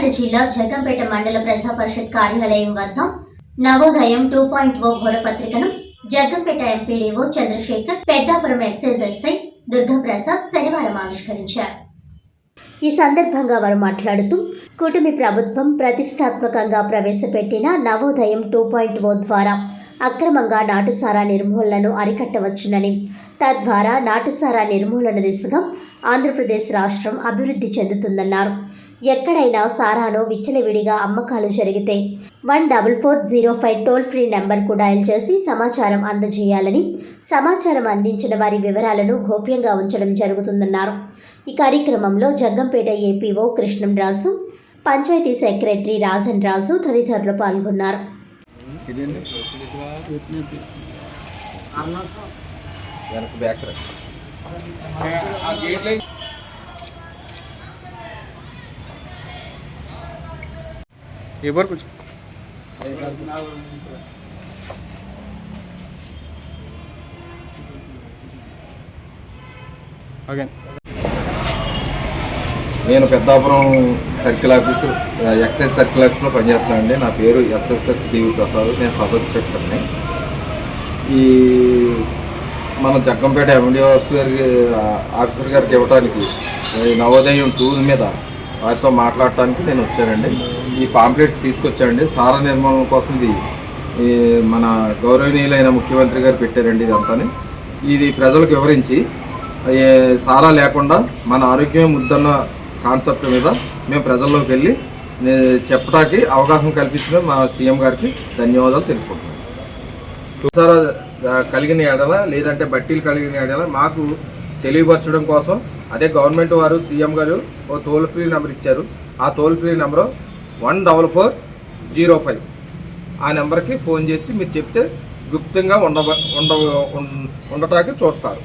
కాకినాడ జిల్లా జగ్గంపేట మండల ప్రజా పరిషత్ కార్యాలయం వద్ద నవోదయం టూ పాయింట్ ఓ పత్రికను Jaggampeta MPDO Chandrashekar Peddapuram excise SI Durgaprasad శనివారం ఆవిష్కరించారు. ఈ సందర్భంగా వారు మాట్లాడుతూ కూటమి ప్రభుత్వం ప్రతిష్టాత్మకంగా ప్రవేశపెట్టిన నవోదయం టూ పాయింట్ ఓ ద్వారా అక్రమంగా నాటుసారా నిర్మూలనను అరికట్టవచ్చునని తద్వారా నాటుసారా నిర్మూలన దిశగా ఆంధ్రప్రదేశ్ రాష్ట్రం అభివృద్ధి చెందుతుందన్నారు. ఎక్కడైనా సారాను విచ్చలవిడిగా అమ్మకాలు జరిగితే one double four zero five toll free నెంబర్కు డయల్ చేసి సమాచారం అందజేయాలని సమాచారం అందించిన వారి వివరాలను గోప్యంగా ఉంచడం జరుగుతుందన్నారు. ఈ కార్యక్రమంలో జగ్గంపేట ఏపీఓ కృష్ణంరాజు పంచాయతీ సెక్రటరీ రాజన్ రాజు తదితరులు పాల్గొన్నారు. బ్యాక్ ఎవరు కూర్చో నేను Peddapuram circle office excise circle ఆఫీస్లో పనిచేస్తున్నానండి. నా పేరు ఎస్ఎస్ఎస్ డివి ప్రసాద్. నేను సబ్ ఇన్స్పెక్టర్ని. ఈ మన జగ్గంపేట ఎండి ఆఫీసర్ గారికి ఆఫీసర్ గారికి ఇవ్వడానికి నవోదయం టూర్ మీద వారితో మాట్లాడటానికి నేను వచ్చానండి. ఈ పాంప్లెట్స్ తీసుకొచ్చానండి సారా నిర్మాణం కోసం ఇది మన గౌరవనీయులైన ముఖ్యమంత్రి గారు పెట్టారండి ఇదంతాని. ఇది ప్రజలకు వివరించి సారా లేకుండా మన ఆరోగ్యమే ముద్దన్న కాన్సెప్ట్ మీద మేము ప్రజల్లోకి వెళ్ళి చెప్పడానికి అవకాశం కల్పించిన మా సీఎం గారికి ధన్యవాదాలు తెలుపుకుంటున్నాను సారా కలిగిన ఎడల లేదంటే బట్టీలు కలిగిన ఎడల మాకు తెలియపరచడం కోసం అదే గవర్నమెంట్ వారు సీఎం గారు ఓ టోల్ ఫ్రీ నెంబర్ ఇచ్చారు. ఆ toll free number one double four zero five. ఆ నెంబర్కి ఫోన్ చేసి మీరు చెప్తే గుప్తంగా ఉండ ఉండ ఉండటానికి చూస్తారు.